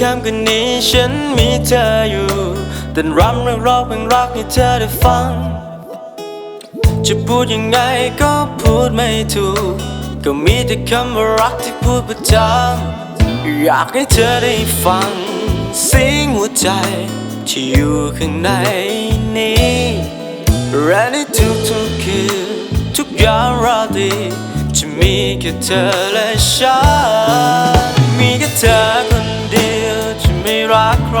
ในค่ำคืนนี้ฉันมีเธออยู่เต้นรำเรื่องราวเพลงรักให้เธอได้ฟัง จะพูดยังไงก็พูดไม่ถูก ก็มีแต่คำว่ารักที่พูดประจำอยากให้เธอได้ฟังเสียงหัวใจที่อยู่ข้างในนี้และในทุกๆคืนทุกยามราตรีจะมีแค่เธอและฉันมีแค่เธอ รักใคร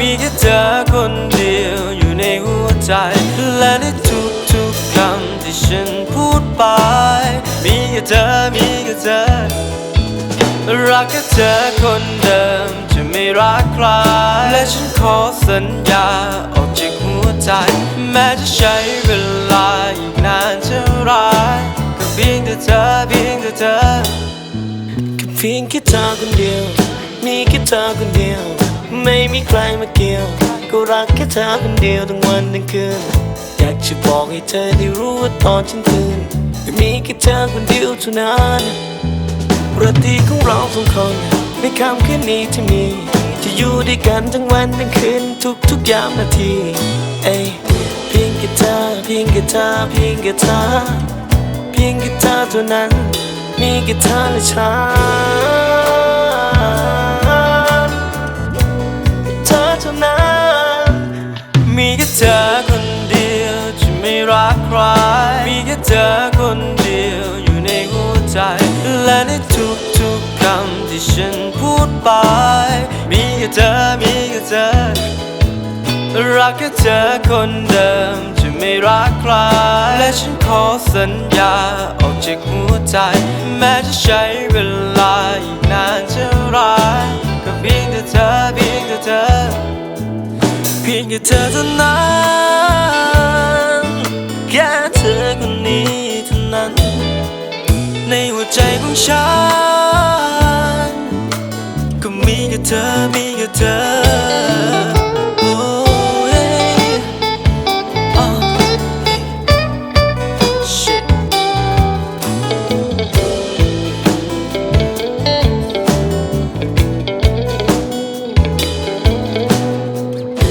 มีแค่เธอคนเดียวอยู่ในหัวใจ และในทุกๆคำที่ฉันพูดไป มีแค่เธอ มีแค่เธอ รักแค่เธอคนเดิม จะไม่รักใคร และฉันขอสัญญาออกจากหัวใจ แม้จะใช้เวลาอีกนานเท่าไรก็เพียงแต่เธอ เพียงแต่เธอแค่เพียงแค่เธอคนเดียว มีแค่เธอคนเดียว ไม่มีใครมาเกี่ยว ก็รักแค่เธอคนเดียวทั้งวันทั้งคืน อยากจะบอกให้เธอได้รู้ว่าตอนฉันตื่นมีแค่เธอคนเดียวเท่านั้นประทีของเราสองคนในค่ำคืนนี้ที่มี จะอยู่ด้วยกันทั้งวันทั้งคืนทุกทุกยามนาทีเอ้ยเพียงแค่เธอเพียงแค่เธอเพียงแค่เธอเพียงแค่เธอเท่านั้น มีแค่เธอและฉัน อคนเดียวอยู่ในหัวใจ และในทุกๆคำที่ฉันพูดไป มีแค่เธอ มีแค่เธอ รักแค่เธอคนเดิมจะไม่รักใคร และฉันขอสัญญาออกจากหัวใจ แม้จะใช้เวลาอีกนานเท่าไรก็เพียงแต่เธอ เพียงแต่เธอ เพียงแค่เธอเท่านั้น ใจของฉัน ก็มีแค่เธอ มีแค่เธอ โอ้ยอ้าวเอ้ย Shit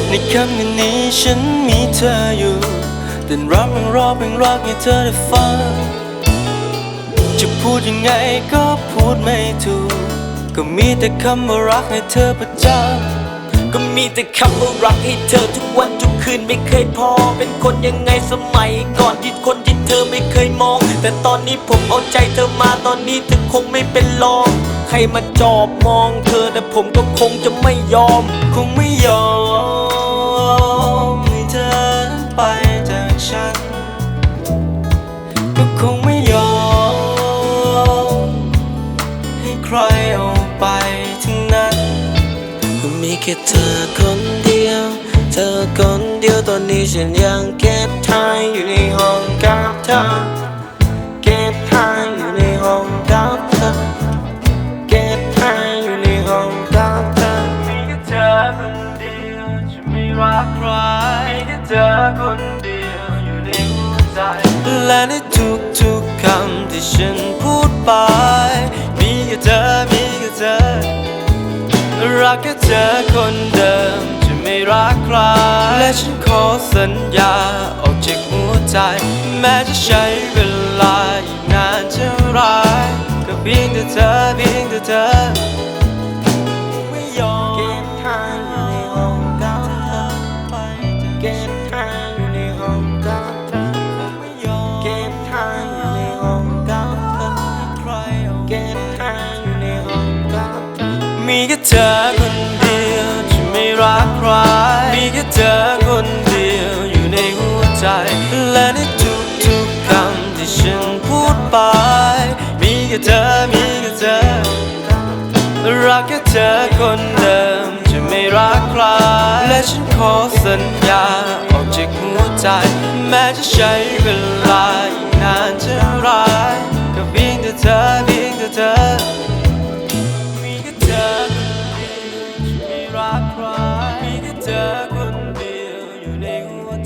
ในค่ำคืนนี้ฉันมีเธออยู่เต้นรำเรื่องราวเพลงรักให้เธอได้ฟัง จะพูดยังไงก็พูดไม่ถูก ก็มีแต่คำว่ารักให้เธอประจำก็มีแต่คำว่ารักให้เธอทุกวันทุกคืนไม่เคยพอ เป็นคนยังไงสมัยก่อนที่คนที่เธอไม่เคยมอง แต่ตอนนี้ผมเอาใจเธอมาตอนนี้เธอคงไม่เป็นรอง ใครมาจอบมองเธอแต่ผมก็คงจะไม่ยอม คงไม่ยอม รเอาไปทั้งนั้นก็มีแค่เธอคนเดียว เธอคนเดียวตอนนี้ฉันยังเก็บทายอยู่ในห้องกับเธอ เก็บทายอยู่ในห้องกับเธอ เก็บทายอยู่ในห้องกับเธอ มีแค่เธอคนเดียวจะไม่รักใครมีแค่เธอคนเดียวอยู่ในหัวใจ และในทุกๆคำที่ฉันพูดากแค่เจอคนเดิมจะไม่รักใคร และฉันขอสัญญาออกจากหัวใจ แม้จะใช้เวลาอีกนานเท่าไรก็เพียงแต่เธอเพียงแต่เธอ แค่เธอคนเดียวที่ไม่รักใคร มีแค่เธอคนเดียวอยู่ในหัวใจ และในทุกๆคำที่ฉันพูดไป มีแค่เธอ มีแค่เธอ รักแค่เธอคนเดิมจะไม่รักใคร และฉันขอสัญญาออกจากหัวใจ แม้จะใช้เวลาอีกนานเท่าไร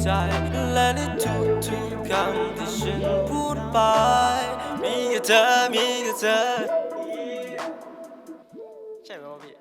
ใจ และในทุกๆคำที่ฉันพูดไป มีแค่เธอ มีแค่เธอ ใช่ไหมวะพี่